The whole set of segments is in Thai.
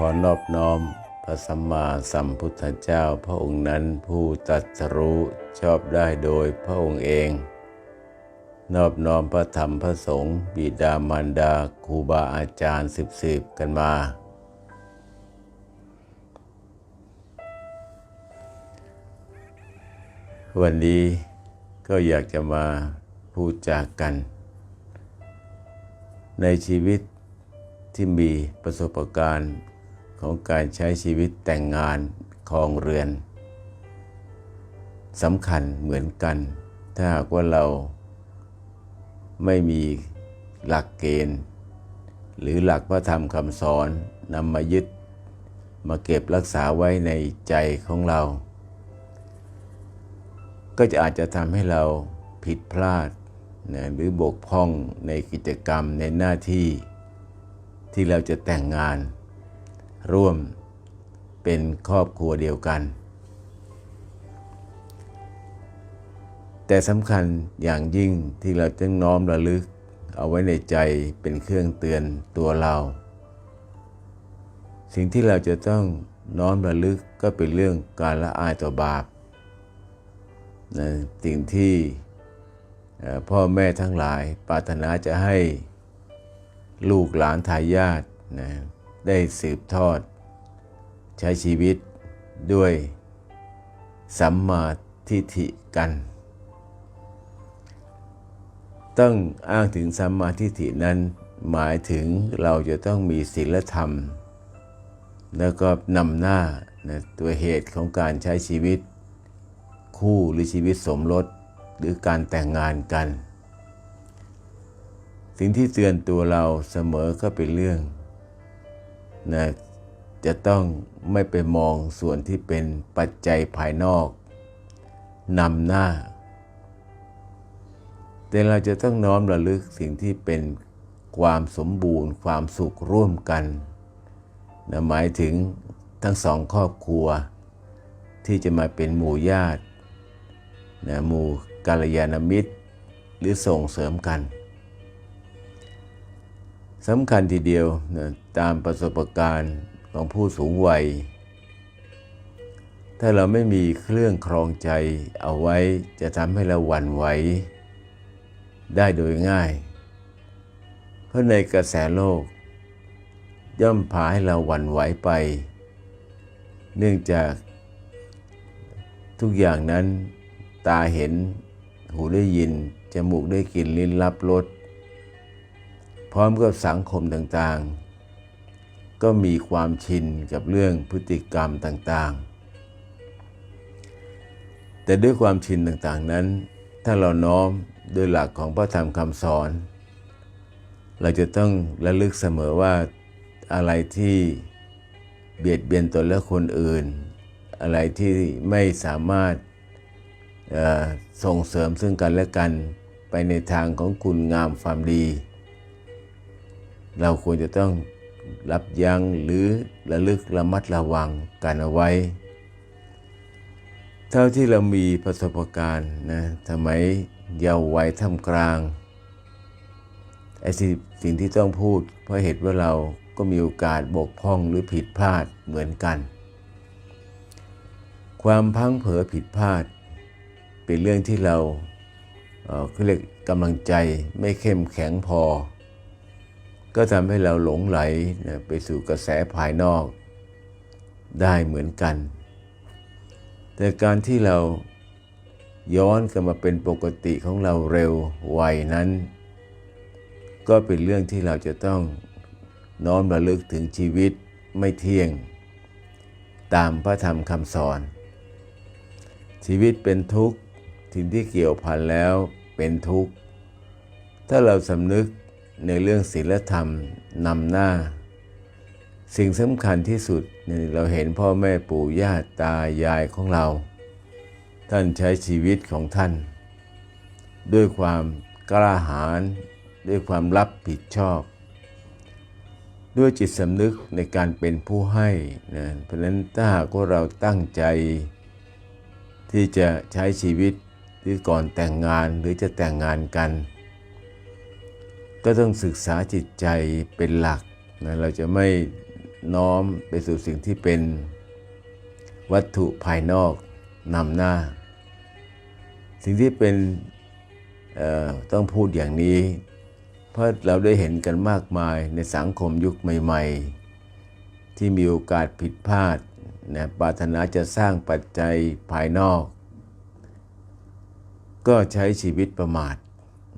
ขอนอบน้อม พระสัมมาสัมพุทธเจ้าพระองค์นั้นผู้ตรัสรู้ชอบได้โดยพระองค์เอง นอบน้อมพระธรรมพระสงฆ์บิดามารดาครูบาอาจารย์สิบสิบกันมา วันนี้ก็อยากจะมาพูดจากกัน ในชีวิตที่มีประสบการณ์ ของการใช้ชีวิตแต่งงานครองเรือนสำคัญเหมือนกัน ถ้าหากว่าเราไม่มีหลักเกณฑ์ หรือหลักพระธรรมคำสอนนำมายึดมาเก็บรักษาไว้ในใจของเรา ก็จะอาจจะทำให้เราผิดพลาดนะหรือบกพร่องในกิจกรรมในหน้าที่ที่เราจะแต่งงาน ร่วมเป็นครอบครัวเดียวกัน แต่สำคัญอย่างยิ่งที่เราต้องน้อมระลึก เอาไว้ในใจเป็นเครื่องเตือนตัวเรา สิ่งที่เราจะต้องน้อมระลึกก็เป็นเรื่องการละอายต่อบาปนะสิ่งที่พ่อแม่ทั้งหลายปรารถนาจะให้ลูกหลานทายาทนะ ได้สืบทอด ใช้ชีวิตด้วยสัมมาทิฏฐิกัน ต้องอ้างถึงสัมมาทิฏฐินั้นหมายถึงเราจะต้องมีศีลธรรม แล้วก็นำหน้านะตัวเหตุของการใช้ชีวิต คู่หรือชีวิตสมรสหรือการแต่งงานกัน สิ่งที่เตือนตัวเราเสมอก็เป็นเรื่อง นะจะต้องไม่ไปมองส่วนที่เป็นปัจจัยภายนอกนำหน้า แต่เราจะต้องน้อมระลึกสิ่งที่เป็นความสมบูรณ์ ความสุขร่วมกันนะหมายถึงทั้งสองครอบครัว ที่จะมาเป็นหมู่ญาตินะหมู่กาลยานมิตร หรือส่งเสริมกัน สำคัญทีเดียวนะตามประสบการณ์ของผู้สูงวัย ถ้าเราไม่มีเครื่องครองใจเอาไว้จะทำให้เราหวั่นไหวได้โดยง่าย เพราะในกระแสโลก ย่อมพาให้เราหวั่นไหวไป เนื่องจากทุกอย่างนั้นตาเห็น หูได้ยิน จมูกได้กลิ่นลิ้นรับรส พร้อมกับสังคมต่างๆ ก็มีความชินกับเรื่องพฤติกรรมต่างๆ แต่ด้วยความชินต่างๆนั้น ถ้าเราน้อมโดยหลักของพระธรรมคำสอน เราจะต้องระลึกเสมอว่าอะไรที่เบียดเบียนตนและคนอื่น อะไรที่ไม่สามารถส่งเสริมซึ่งกันและกันไปในทางของคุณงามความดี เราควรจะต้องรับยั้งหรือระลึกระมัดระวังกันเอาไว้ เท่าที่เรามีประสบการณ์นะทำไมเยาว์วัยท่ามกลางไอ้สิ่งที่ต้องพูด เพราะเหตุว่าเราก็มีโอกาสบกพร่องหรือผิดพลาดเหมือนกัน ความพังเผลอผิดพลาด เป็นเรื่องที่เราเขาเรียกกำลังใจไม่เข้มแข็งพอ ก็ทำให้เราหลงไหลไปสู่กระแสภายนอกได้เหมือนกัน แต่การที่เราย้อนกลับมาเป็นปกติของเราเร็วไวนั้น ก็เป็นเรื่องที่เราจะต้องน้อมระลึกถึงชีวิตไม่เที่ยง ตามพระธรรมคำสอน ชีวิตเป็นทุกข์สิ่งที่เกี่ยวพันแล้วเป็นทุกข์ ถ้าเราสำนึก ในเรื่องศีลธรรมนำหน้า สิ่งสำคัญที่สุดเราเห็นพ่อแม่ปู่ย่าตายายของเรา ท่านใช้ชีวิตของท่าน ด้วยความกล้าหาญด้วยความรับผิดชอบ ด้วยจิตสำนึกในการเป็นผู้ให้นะเพราะนั้นถ้าหากว่าเราตั้งใจ ที่จะใช้ชีวิตหรือก่อนแต่งงานหรือจะแต่งงานกัน ก็ต้องศึกษาจิตใจเป็นหลักนะเราจะไม่น้อมไปสู่สิ่งที่เป็นวัตถุภายนอกนำหน้า สิ่งที่เป็นต้องพูดอย่างนี้ เพราะเราได้เห็นกันมากมายในสังคมยุคใหม่ ๆ ที่มีโอกาสผิดพลาดนะปรารถนาจะสร้างปัจจัยภายนอก ก็ใช้ชีวิตประมาท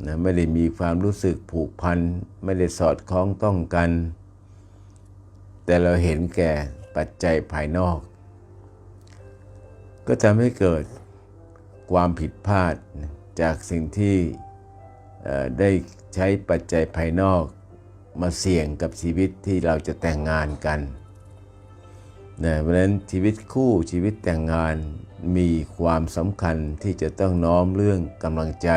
นะไม่ได้มีความรู้สึกผูกพัน ไม่ได้สอดคล้องต้องกัน แต่เราเห็นแก่ปัจจัยภายนอก ก็ทำให้เกิดความผิดพลาดจากสิ่งที่ได้ใช้ปัจจัยภายนอกมาเสี่ยงกับชีวิตที่เราจะแต่งงานกันนะเพราะฉะนั้นชีวิตคู่ชีวิตแต่งงานมีความสำคัญที่จะต้องน้อมเรื่องกำลังใจ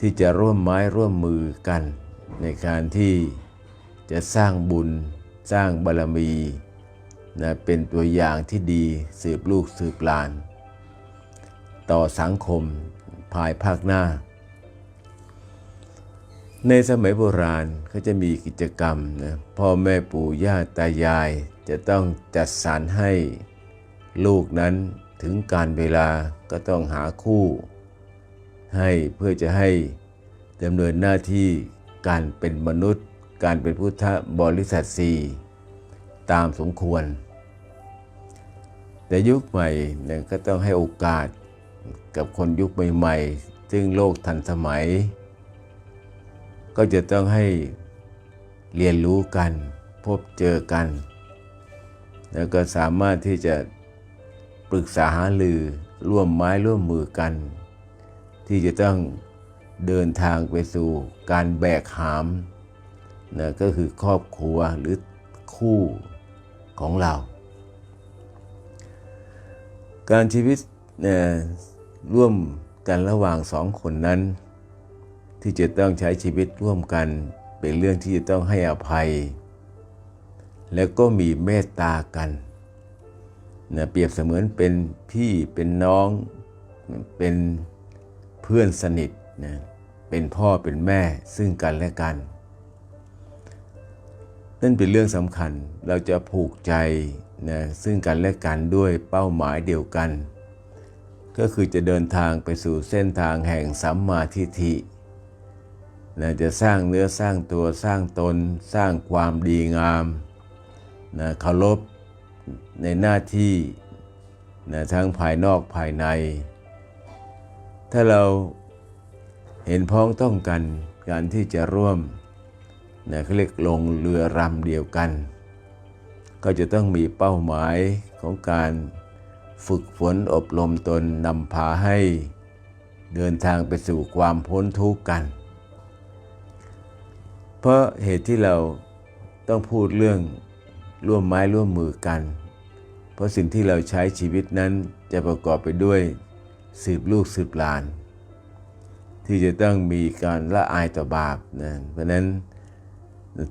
ที่จะร่วมไม้ร่วมมือกัน ในการที่จะสร้างบุญสร้างบารมีนะเป็นตัวอย่างที่ดีสืบลูกสืบหลาน ต่อสังคมภายภาคหน้า ในสมัยโบราณเขาจะมีกิจกรรมนะพ่อแม่ปู่ย่าตายาย จะต้องจัดสรรให้ลูกนั้นถึงการเวลาก็ต้องหาคู่ ให้เพื่อจะให้ดำเนินหน้าที่การเป็นมนุษย์ การเป็นพุทธบริษัทสีตามสมควร แต่ยุคใหม่เนี่ยก็ต้องให้โอกาสกับคนยุคใหม่ๆ ซึ่งโลกทันสมัย ก็จะต้องให้เรียนรู้กัน พบเจอกัน แล้วก็สามารถที่จะปรึกษาหารือร่วมไม้ร่วมมือกัน ที่จะต้องเดินทางไปสู่การแบกหามนะก็คือครอบครัวหรือคู่ของเรา การชีวิตนะร่วมกันระหว่างสองคนนั้น ที่จะต้องใช้ชีวิตร่วมกันเป็นเรื่องที่จะต้องให้อภัย แล้วก็มีเมตตากันนะเปรียบเสมือนเป็นพี่เป็นน้องเป็น พื่อนสนิทนะเป็นพ่อเป็นแม่ซึ่งกันและกัน นั่นเป็นเรื่องสำคัญเราจะผูกใจนะซึ่งกันและกันด้วยเป้าหมายเดียวกัน ก็คือจะเดินทางไปสู่เส้นทางแห่งสัมมาทิฏฐินะจะสร้างเนื้อสร้างตัวสร้างตน สร้างความดีงามนะเคารพในหน้าที่นะทั้งภายนอกภายใน ถ้าเราเห็นพ้องต้องกันการที่จะร่วมนะเขาเรียกลงเรือรำเดียวกัน ก็จะต้องมีเป้าหมายของการฝึกฝนอบรมตนนำพาให้เดินทางไปสู่ความพ้นทุกข์กัน เพราะเหตุที่เราต้องพูดเรื่องร่วมไม้ร่วมมือกัน เพราะสิ่งที่เราใช้ชีวิตนั้นจะประกอบไปด้วย สืบลูกสืบหลาน ที่จะต้องมีการละอายต่อบาปนะเพราะนั้น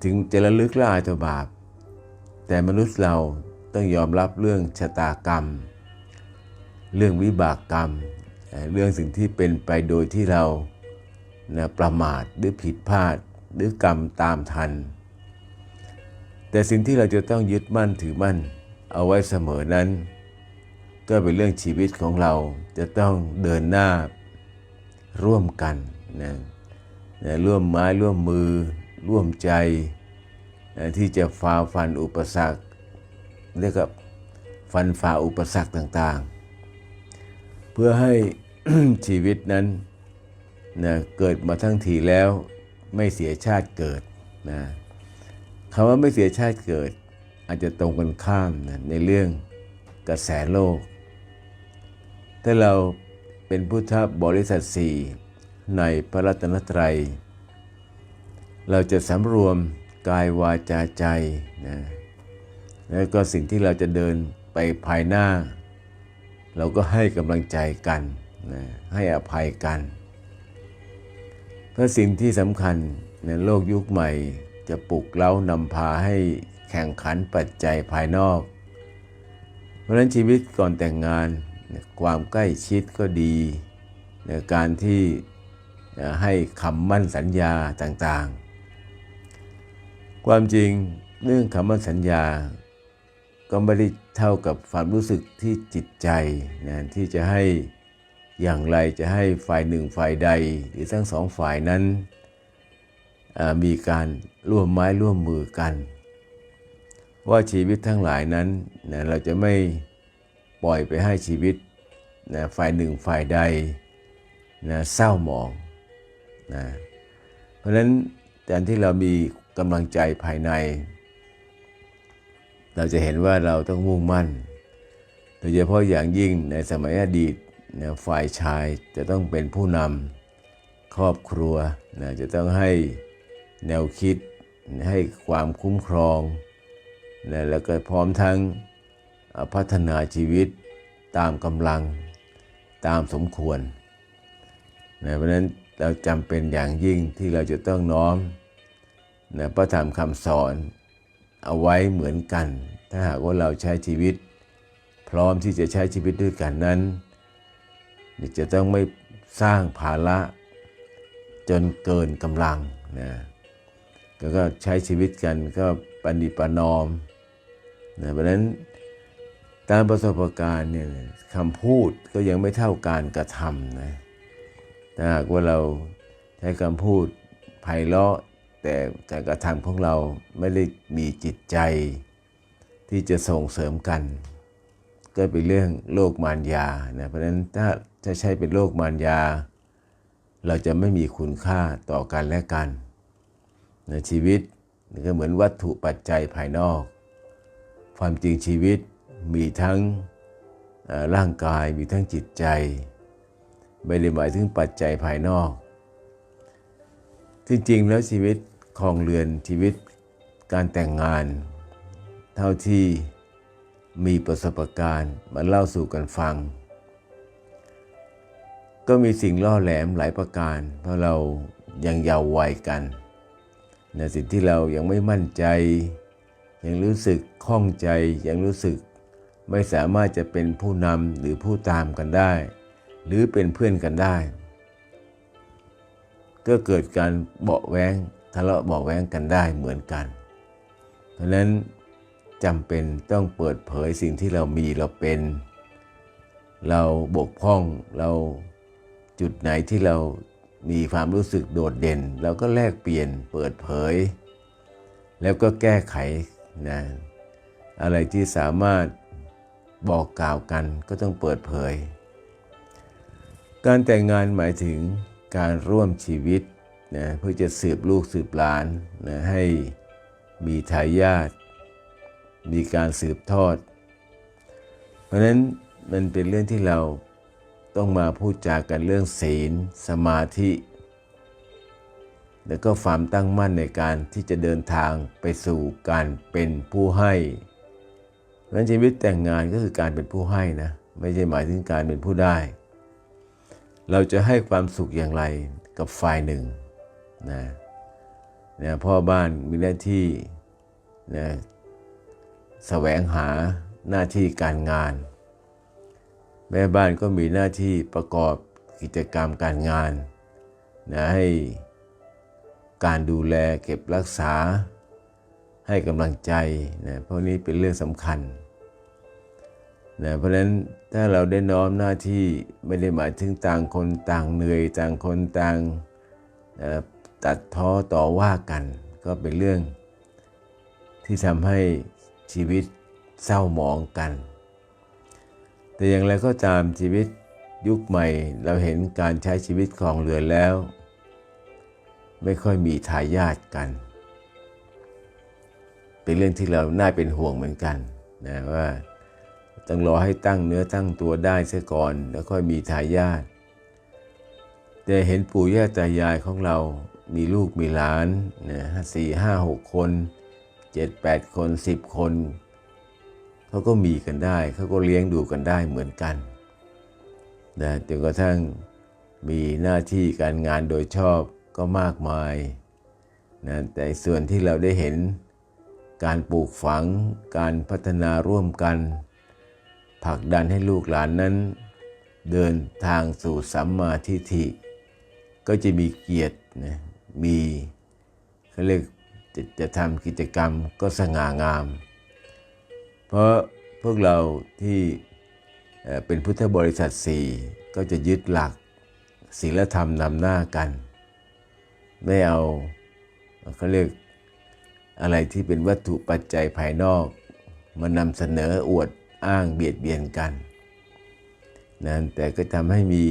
ถึงจะระลึกละอายต่อบาป แต่มนุษย์เราต้องยอมรับเรื่องชะตากรรม เรื่องวิบากกรรม เรื่องสิ่งที่เป็นไปโดยที่เรานะประมาทหรือผิดพลาดหรือกรรมตามทัน แต่สิ่งที่เราจะต้องยึดมั่นถือมั่นเอาไว้เสมอนั้น ก็เป็นเรื่องชีวิตของเราจะต้องเดินหน้าร่วมกันนะนะร่วมไม้ร่วมมือ ร่วมใจนะที่จะฝ่าฟันอุปสรรคเรียกว่าฟันฝ่าอุปสรรคต่างๆ เพื่อให้ชีวิตนั้นนะเกิดมาทั้งทีแล้วไม่เสียชาติเกิดนะคำว่าไม่เสียชาติเกิด อาจจะตรงกันข้ามนะในเรื่องกระแสโลก ถ้าเราเป็นพุทธบริษัทสี่ในพระรัตนตรัย เราจะสำรวมกายวาจาใจนะแล้วก็สิ่งที่เราจะเดินไปภายหน้า เราก็ให้กำลังใจกันนะให้อภัยกันเพราะสิ่งที่สำคัญในโลกยุคใหม่จะปลุกเล้านำพาให้แข่งขันปัจจัยภายนอก เพราะฉะนั้นชีวิตก่อนแต่งงาน ความใกล้ชิดก็ดี การที่ให้คำมั่นสัญญาต่างๆ ความจริงเรื่องคำว่าสัญญา ก็ไม่ได้เท่ากับความรู้สึกที่จิตใจนะที่จะให้อย่างไรจะให้ฝ่ายหนึ่งฝ่ายใด หรือทั้งสองฝ่ายนั้นมีการร่วมไม้ร่วมมือกัน ว่าชีวิตทั้งหลายนั้นนะเราจะไม่ ปล่อยไปให้ชีวิตนะฝ่ายหนึ่งฝ่ายใดนะเศร้าหมองนะเพราะฉะนั้นการที่เรามีกำลังใจภายใน เราจะเห็นว่าเราต้องมุ่งมั่น โดยเฉพาะอย่างยิ่งในสมัยอดีตนะฝ่ายชายจะต้องเป็นผู้นำครอบครัวนะจะต้องให้แนวคิดให้ความคุ้มครองนะแล้วก็พร้อมทั้ง พัฒนาชีวิตตามกำลังตามสมควรนะเพราะนั้นเราจำเป็นอย่างยิ่งที่เราจะต้องน้อมนะพระธรรมคำสอนเอาไว้เหมือนกัน ถ้าหากว่าเราใช้ชีวิต พร้อมที่จะใช้ชีวิตด้วยกันนั้นจะต้องไม่สร้างภาระจนเกินกำลังนะแล้วก็ใช้ชีวิตกันก็ปณิปนอมนะเพราะนั้น ตามประสบการณ์เนี่ยคำพูดก็ยังไม่เท่าการกระทำนะถ้าหากว่าเราใช้คำพูดไพเราะแต่การกระทำของเราไม่ได้มีจิตใจที่จะส่งเสริมกัน ก็เป็นเรื่องโลกมารยานะเพราะฉะนั้นถ้าจะใช้เป็นโลกมารยา เราจะไม่มีคุณค่าต่อกันและกันในชีวิตก็เหมือนวัตถุปัจจัยภายนอก ความจริงชีวิต มีทั้งร่างกายมีทั้งจิตใจ ไม่ได้หมายถึงปัจจัยภายนอกจริงๆแล้วชีวิตคองเรือนชีวิตการแต่งงาน เท่าที่มีประสบการณ์มาเล่าสู่กันฟัง ก็มีสิ่งล่อแหลมหลายประการ เพราะเรายังเยาว์วัยกันในสิ่งที่เรายังไม่มั่นใจ ยังรู้สึกข้องใจยังรู้สึก ไม่สามารถจะเป็นผู้นำหรือผู้ตามกันได้ หรือเป็นเพื่อนกันได้ ก็เกิดการเบาะแว้งทะเลาะเบาแว้งกันได้เหมือนกันเพราะนั้นจำเป็นต้องเปิดเผยสิ่งที่เรามีเราเป็น เราบกพร่องเราจุดไหนที่เรามีความรู้สึกโดดเด่นเราก็แลกเปลี่ยนเปิดเผย แล้วก็แก้ไขนะอะไรที่สามารถ บอกกล่าวกันก็ต้องเปิดเผย การแต่งงานหมายถึงการร่วมชีวิตนะเพื่อจะสืบลูกสืบหลานนะให้มีทายาทมีการสืบทอด เพราะฉะนั้นมันเป็นเรื่องที่เราต้องมาพูดจากันเรื่องศีล สมาธิ แล้วก็ความตั้งมั่นในการที่จะเดินทางไปสู่การเป็นผู้ให้ เพราะฉะนั้นชีวิตแต่งงานก็คือการเป็นผู้ให้นะไม่ใช่หมายถึงการเป็นผู้ได้ เราจะให้ความสุขอย่างไรกับฝ่ายหนึ่งนะนะพ่อบ้านมีหน้าที่นะแสวงหาหน้าที่การงาน แม่บ้านก็มีหน้าที่ประกอบกิจกรรมการงานนะให้การดูแลเก็บรักษา ให้กำลังใจนะเพราะนี้เป็นเรื่องสำคัญนะเพราะฉะนั้นถ้าเราได้น้อมหน้าที่ไม่ได้หมายถึงต่างคนต่างเหนื่อยต่างคนต่างตัดท้อต่อว่ากัน ก็เป็นเรื่อง ที่ทำให้ชีวิตเศร้าหมองกัน แต่อย่างไรก็ตามชีวิตยุคใหม่เราเห็นการใช้ชีวิตของเรือแล้ว ไม่ค่อยมีทายาทกัน เป็นเรื่องที่เราน่าเป็นห่วงเหมือนกันนะว่าต้องรอให้ตั้งเนื้อตั้งตัวได้เสียก่อน แล้วค่อยมีทายาทแต่เห็นปู่ย่าตายายของเรามีลูกมีหลานนะสี่ห้าหกคนเจ็ดแปดคนสิบคนเขาก็มีกันได้เขาก็เลี้ยงดูกันได้เหมือนกันนะจนกระทั่งมีหน้าที่การงานโดยชอบก็มากมายนะแต่ส่วนที่เราได้เห็น การปลูกฝัง การพัฒนาร่วมกันผลักดันให้ลูกหลานนั้น เดินทางสู่สัมมาทิฏฐิ ก็จะมีเกียรตินะมีเขาเรียกจะจะทำกิจกรรมก็สง่างาม เพราะพวกเราที่เอ่อเป็นพุทธบริษัทสี่ก็จะยึดหลักศีลธรรมนำหน้ากัน ไม่เอาเขาเรียก อะไรที่เป็นวัตถุปัจจัยภายนอก มานำเสนออวดอ้างเบียดเบียนกันนะแต่ก็ทำให้มี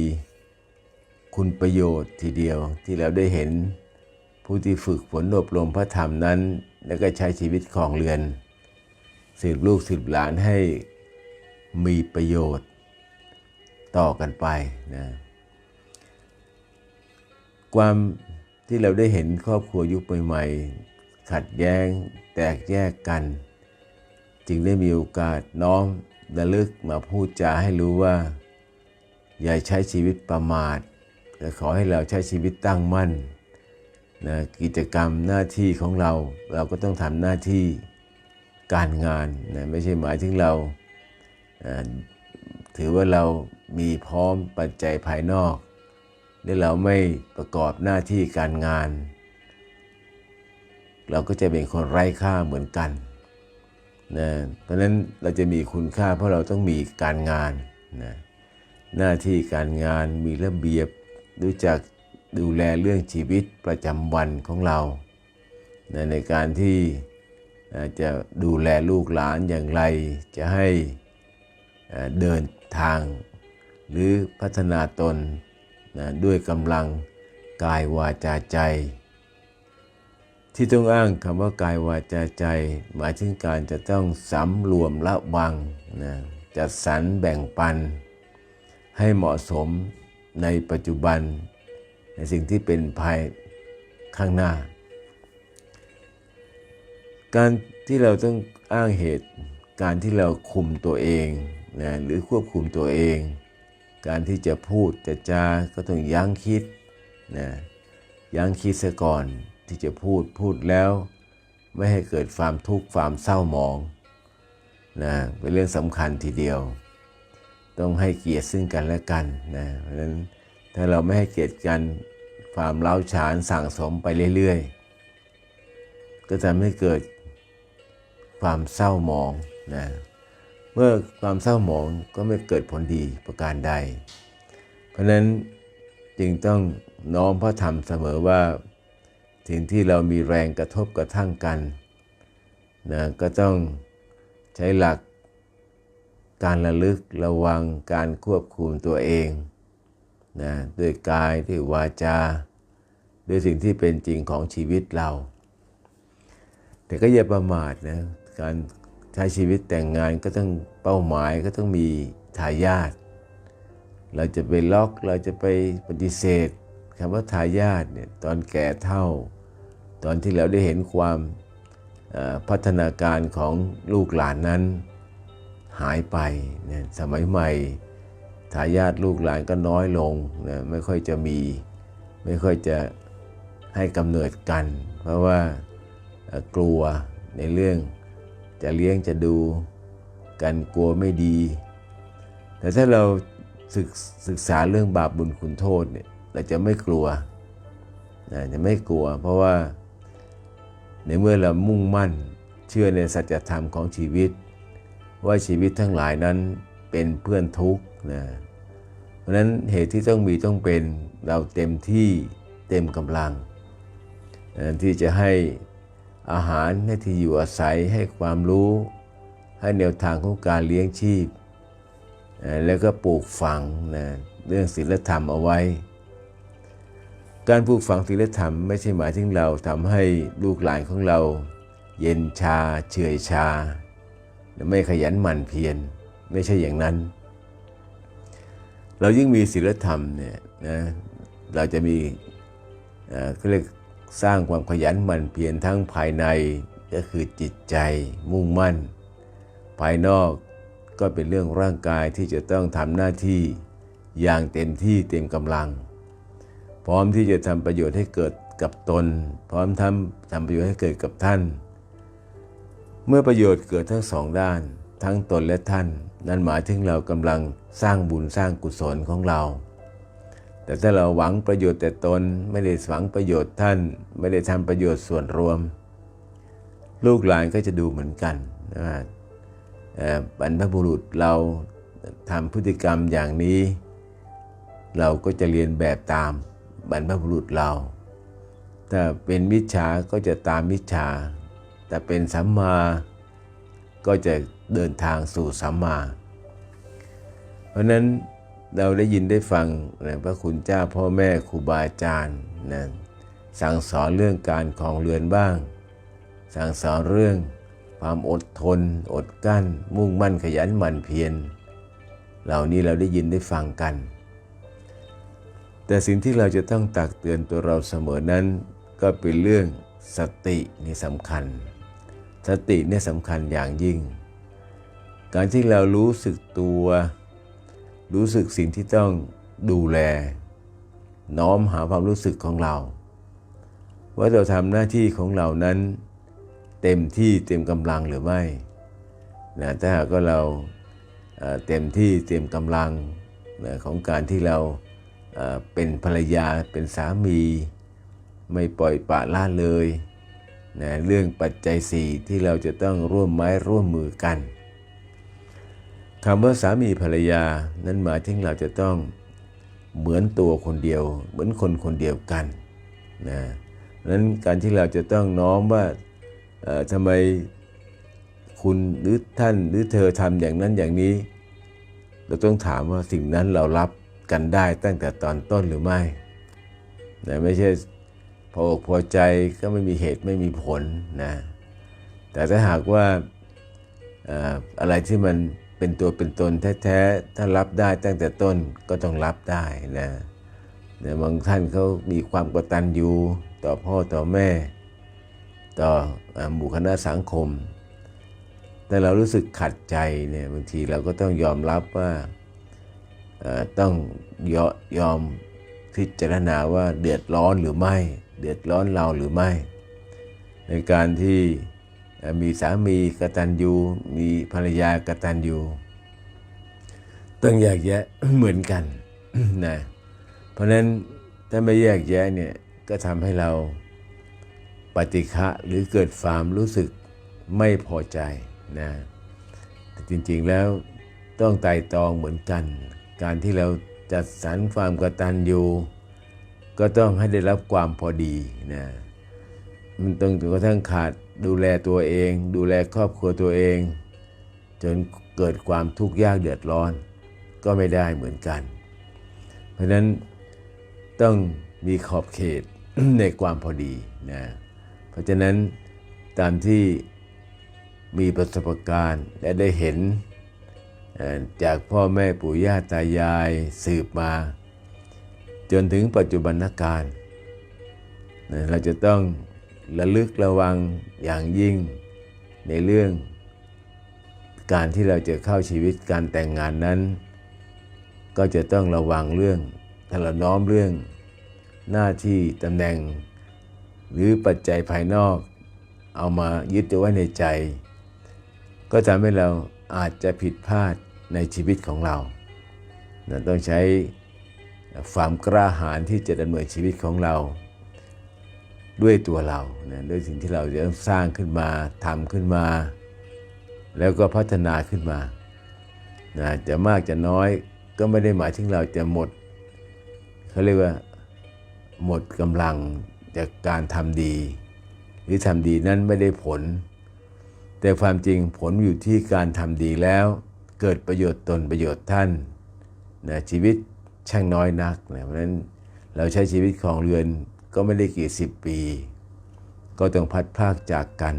คุณประโยชน์ทีเดียวที่เราได้เห็นผู้ที่ฝึกฝนอบรมพระธรรมนั้น แล้วก็ใช้ชีวิตของเรือน สืบลูกสืบหลานให้มีประโยชน์ต่อกันไปนะความที่เราได้เห็นครอบครัวยุคใหม่ ขัดแย้งแตกแยกกัน จึงได้มีโอกาสน้อมระลึกมาพูดจาให้รู้ว่า อย่าใช้ชีวิตประมาท แต่ขอให้เราใช้ชีวิตตั้งมั่นนะกิจกรรมหน้าที่ของเราเราก็ต้องทำหน้าที่การงานนะไม่ใช่หมายถึงเราถือว่าเรามีพร้อมปัจจัยภายนอกและเราไม่ประกอบหน้าที่การงาน เราก็จะเป็นคนไร้ค่าเหมือนกันนะเพราะนั้นเราจะมีคุณค่าเพราะเราต้องมีการงานนะหน้าที่การงานมีระเบียบรู้จักดูแลเรื่องชีวิตประจำวันของเรานะในการที่จะดูแลลูกหลานอย่างไร จะให้เอ่อเดินทาง หรือพัฒนาตนนะด้วยกำลังกายวาจาใจ ที่ต้องอ้างคำว่ากายวาจาใจ หมายถึงการจะต้องสำรวมละวังนะจัดสรรแบ่งปัน ให้เหมาะสมในปัจจุบัน ในสิ่งที่เป็นภายข้างหน้า การที่เราต้องอ้างเหตุการที่เราคุมตัวเองนะหรือควบคุมตัวเอง การที่จะพูดจะจาก็ต้องยั้งคิดนะยั้งคิดซะก่อน ที่จะพูดพูดแล้ว ไม่ให้เกิดความทุกข์ความเศร้าหมองนะเป็นเรื่องสำคัญทีเดียว ต้องให้เกียรติซึ่งกันและกันนะเพราะฉะนั้นถ้าเราไม่ให้เกียรติกันความเล้าฉานสั่งสมไปเรื่อยๆ ก็ทำให้เกิดความเศร้าหมองนะเมื่อความเศร้าหมองก็ไม่เกิดผลดีประการใด เพราะนั้นจึงต้องน้อมพระธรรมเสมอว่า สิ่งที่เรามีแรงกระทบกระทั่งกันนะก็ต้องใช้หลักการระลึกระวังการควบคุมตัวเองนะด้วยกายด้วยวาจา ด้วยสิ่งที่เป็นจริงของชีวิตเรา แต่ก็อย่าประมาทนะการใช้ชีวิตแต่งงานก็ต้องเป้าหมายก็ต้องมีทายาทเราจะไปล็อกเราจะไปปฏิเสธคำว่าทายาทเนี่ยตอนแก่เท่า ตอนที่เราได้เห็นความพัฒนาการของลูกหลานนั้นหายไปเนี่ยสมัยใหม่ทายาทลูกหลานก็น้อยลงนะไม่ค่อยจะมี ไม่ค่อยจะให้กำเนิดกัน เพราะว่ากลัวในเรื่องจะเลี้ยงจะดูกันกลัวไม่ดี แต่ถ้าเราศึกศึกษาเรื่องบาปบุญคุณโทษเนี่ยเราจะไม่กลัวนะจะไม่กลัว เพราะว่า ในเมื่อเรามุ่งมั่นเชื่อในสัจธรรมของชีวิต ว่าชีวิตทั้งหลายนั้นเป็นเพื่อนทุกข์นะเพราะนั้นเหตุที่ต้องมีต้องเป็นเราเต็มที่เต็มกำลัง ที่จะให้อาหารให้ที่อยู่อาศัยให้ความรู้ ให้แนวทางของการเลี้ยงชีพ แล้วก็ปลูกฝังนะเรื่องศีลธรรมเอาไว้ การปลูกฝังศีลธรรมไม่ใช่หมายถึงเราทำให้ลูกหลานของเรา เย็นชา เฉื่อยชาและไม่ขยันหมั่นเพียรไม่ใช่อย่างนั้น เรายิ่งมีศีลธรรมเนี่ยนะเราจะมีเอ่อเรียกสร้างความขยันหมั่นเพียรทั้งภายในก็คือจิตใจมุ่งมั่น ภายนอกก็เป็นเรื่องร่างกายที่จะต้องทำหน้าที่อย่างเต็มที่เต็มกำลัง ร้อมที่จะทำประโยชน์ให้เกิดกับตน พร้อมทำทำประโยชน์ให้เกิดกับท่าน เมื่อประโยชน์เกิดทั้งสองด้าน ทั้งตนและท่าน นั่นหมายถึงเรากำลังสร้างบุญสร้างกุศลของเรา แต่ถ้าเราหวังประโยชน์แต่ตนไม่ได้หวังประโยชน์ท่าน ไม่ได้ทำประโยชน์ส่วนรวม ลูกหลานก็จะดูเหมือนกันว่าบรรพบุรุษเราทำพฤติกรรมอย่างนี้ เราก็จะเรียนแบบตาม บรรพบุรุษเราถ้าเป็นมิจฉาก็จะตามมิจฉา แต่เป็นสัมมา ก็จะเดินทางสู่สัมมา เพราะนั้นเราได้ยินได้ฟังนะพระคุณเจ้าพ่อแม่ครูบาอาจารย์นะสั่งสอนเรื่องการของเรือนบ้าง สั่งสอนเรื่องความอดทน อดกั้น มุ่งมั่นขยันหมั่นเพียร เหล่านี้เราได้ยินได้ฟังกัน แต่สิ่งที่เราจะต้องตักเตือนตัวเราเสมอนั้น ก็เป็นเรื่องสตินี่สำคัญ สติเนี่ยสำคัญอย่างยิ่ง การที่เรารู้สึกตัว รู้สึกสิ่งที่ต้องดูแล น้อมหาความรู้สึกของเรา ว่าเราทำหน้าที่ของเรานั้น เต็มที่เต็มกำลังหรือไม่นะถ้าหากว่าเราเต็มที่เต็มกำลังนะของการที่เรา เป็นภรรยาเป็นสามี ไม่ปล่อยปละละเลยนะเรื่องปัจจัยสี่ที่เราจะต้องร่วมไม้ร่วมมือกันคำว่าสามีภรรยานั้นหมายถึงเราจะต้องเหมือนตัวคนเดียว เหมือนคนคนเดียวกันนะนั้นการที่เราจะต้องน้อมว่าทำไมคุณหรือท่านหรือเธอทำอย่างนั้นอย่างนี้ เราต้องถามว่าสิ่งนั้นเรารับ กันได้ตั้งแต่ตอนต้นหรือไม่นะไม่ใช่พออกพอใจก็ไม่มีเหตุไม่มีผลนะแต่ถ้าหากว่าอะไรที่มันเป็นตัวเป็นตนแท้ๆถ้ารับได้ตั้งแต่ต้นก็ต้องรับได้นะแต่บางท่านเขามีความกตัญญูต่อพ่อต่อแม่ ต่อหมู่คณะสังคม แต่เรารู้สึกขัดใจเนี่ยบางทีเราก็ต้องยอมรับว่า ต้องยอยอมพิจารณาว่าเดือดร้อนหรือไม่ เดือดร้อนเราหรือไม่ ในการที่มีสามีกตัญญูมีภรรยากตัญญูต้องแยกแยะเหมือนกันนะเพราะนั้นถ้าไม่แยกแยะเนี่ยก็ทำให้เราปฏิฆะหรือเกิดความรู้สึกไม่พอใจนะแต่จริงๆแล้วต้องไต่ตรองเหมือนกัน การที่เราจัดสรรความกตัญญูก็ต้องให้ได้รับความพอดีนะมันต้องจนกระทั่งขาดดูแลตัวเอง ดูแลครอบครัวตัวเอง จนเกิดความทุกข์ยากเดือดร้อน ก็ไม่ได้เหมือนกัน เพราะนั้นต้องมีขอบเขตในความพอดีนะเพราะฉะนั้นตามที่มีประสบการณ์และได้เห็น จากพ่อแม่ปู่ย่าตายายสืบมา จนถึงปัจจุบันการเราจะต้องระลึกระวังอย่างยิ่งในเรื่อง การที่เราจะเข้าชีวิตการแต่งงานนั้น ก็จะต้องระวังเรื่องถ้าเราน้อมเรื่อง หน้าที่ตำแหน่ง หรือปัจจัยภายนอก เอามายึดไว้ในใจ ก็ทำให้เราอาจจะผิดพลาด ในชีวิตของเรานะต้องใช้ความกล้าหาญที่จะดำเนินชีวิตของเรา ด้วยตัวเรานะด้วยสิ่งที่เราจะต้องสร้างขึ้นมาทำขึ้นมา แล้วก็พัฒนาขึ้นมานะจะมากจะน้อยก็ไม่ได้หมายถึงเราจะหมดเขาเรียกว่าหมดกำลังจากการทำดี หรือทำดีนั้นไม่ได้ผล แต่ความจริงผลอยู่ที่การทำดีแล้ว เกิดประโยชน์ตนประโยชน์ท่านนะชีวิตช่างน้อยนักนะเพราะฉะนั้นเราใช้ชีวิตของเรือนก็ไม่ได้กี่สิบปี ก็ต้องพัดพากจากกัน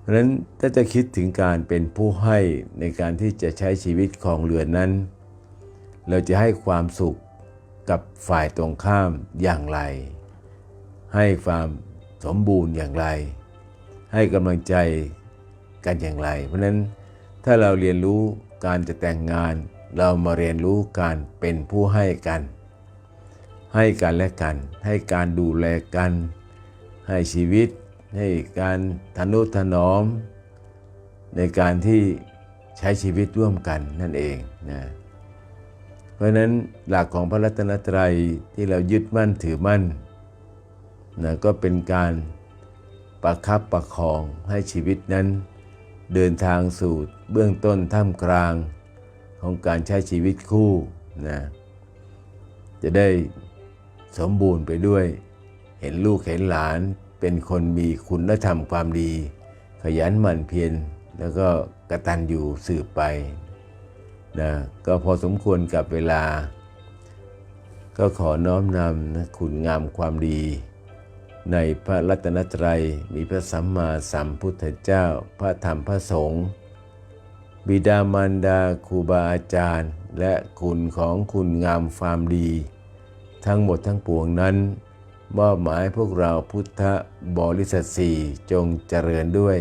เพราะฉะนั้นถ้าจะคิดถึงการเป็นผู้ให้ในการที่จะใช้ชีวิตของเรือนนั้น เราจะให้ความสุขกับฝ่ายตรงข้ามอย่างไร ให้ความสมบูรณ์อย่างไร ให้กำลังใจกันอย่างไร เพราะนั้น ถ้าเราเรียนรู้การจะแต่งงาน เรามาเรียนรู้การเป็นผู้ให้กัน ให้กันและกัน ให้การดูแลกัน ให้ชีวิต ให้การทนุถนอม ในการที่ใช้ชีวิตร่วมกันนั่นเองนะเพราะนั้นหลักของพระรัตนตรัยที่เรายึดมั่นถือมั่นนะก็เป็นการประคับประคองให้ชีวิตนั้น เดินทางสู่เบื้องต้นท่ามกลางของการใช้ชีวิตคู่นะจะได้สมบูรณ์ไปด้วย เห็นลูกเห็นหลานเป็นคนมีคุณธรรมความดี ขยันหมั่นเพียรแล้วก็กระตันอยู่สืบไปนะก็พอสมควรกับเวลา ก็ขอน้อมนำนะคุณงามความดี ในพระรัตนตรัยมีพระสัมมาสัมพุทธเจ้า พระธรรมพระสงฆ์บิดามารดาครูบาอาจารย์ และคุณของคุณงามความดี ทั้งหมดทั้งปวงนั้นมอบหมายพวกเราพุทธบริษัทสี่จงเจริญด้วย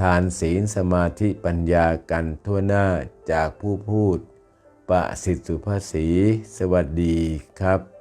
ทานศีลสมาธิปัญญากันทั่วหน้าจากผู้พูดประสิทธิสุภาษีสวัสดีครับ